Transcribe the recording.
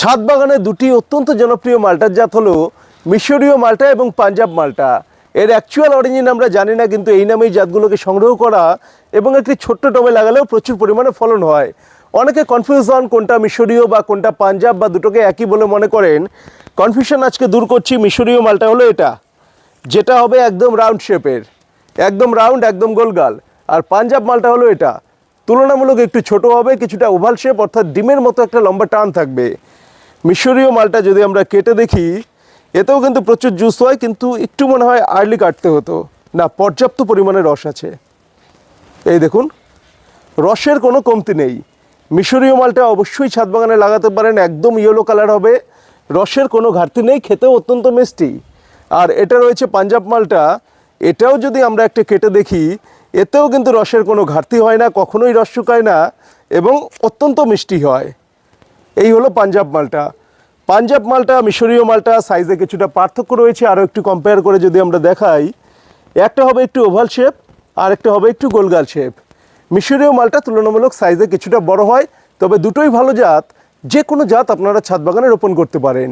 ছাদ বাগানে দুটি অত্যন্ত জনপ্রিয় মালটার জাত হলো মিশরীয় মালটা এবং পাঞ্জাব মালটা। এর অ্যাকচুয়াল অরিজিন আমরা জানি না, কিন্তু এই নামেই জাতগুলোকে সংগ্রহ করা এবং একটি ছোট্ট টবে লাগালেও প্রচুর পরিমাণে ফলন হয়। অনেকে কনফিউশন কোনটা মিশরীয় বা কোনটা পাঞ্জাব বা দুটোকে একই বলে মনে করেন। কনফিউশন আজকে দূর করছি, মিশরীয় মালটা হলো এটা, যেটা হবে একদম রাউন্ড শেপের একদম রাউন্ড একদম গোলগাল আর পাঞ্জাব মালটা হলো এটা, তুলনামূলক একটু ছোট হবে, কিছুটা ওভাল শেপ অর্থাৎ ডিমের মতো একটা লম্বা টান থাকবে। মিশরীয় মালটা যদি আমরা কেটে দেখি, এতেও কিন্তু প্রচুর জুস হয়, কিন্তু একটু মনে হয় আর্লি কাটতে হতো। না, পর্যাপ্ত পরিমাণে রস আছে। এই দেখুন, রসের কোনো কমতি নেই। মিশরীয় মালটা অবশ্যই ছাদ বাগানে লাগাতে পারেন, একদম ইয়েলো কালার হবে। রসের কোনো ঘাটতি নেই, খেতেও অত্যন্ত মিষ্টি। আর এটা রয়েছে পাঞ্জাব মালটা, এটাও যদি আমরা একটা কেটে দেখি, এতেও কিন্তু রসের কোনো ঘাটতি হয় না, কখনোই রস শুকায় না, এবং অত্যন্ত মিষ্টি হয়। এই হলো পাঞ্জাব মালটা। পাঞ্জাব মালটা, মিশরীয় মালটা সাইজে কিছুটা পার্থক্য রয়েছে। আরও একটু কম্পেয়ার করে যদি আমরা দেখাই, একটা হবে একটু ওভাল শেপ আর একটা হবে একটু গোলগাল শেপ মিশরীয় মালটা তুলনামূলক সাইজে কিছুটা বড় হয়, তবে দুটোই ভালো জাত যে কোনো জাত আপনারা ছাদ বাগানে রোপণ করতে পারেন।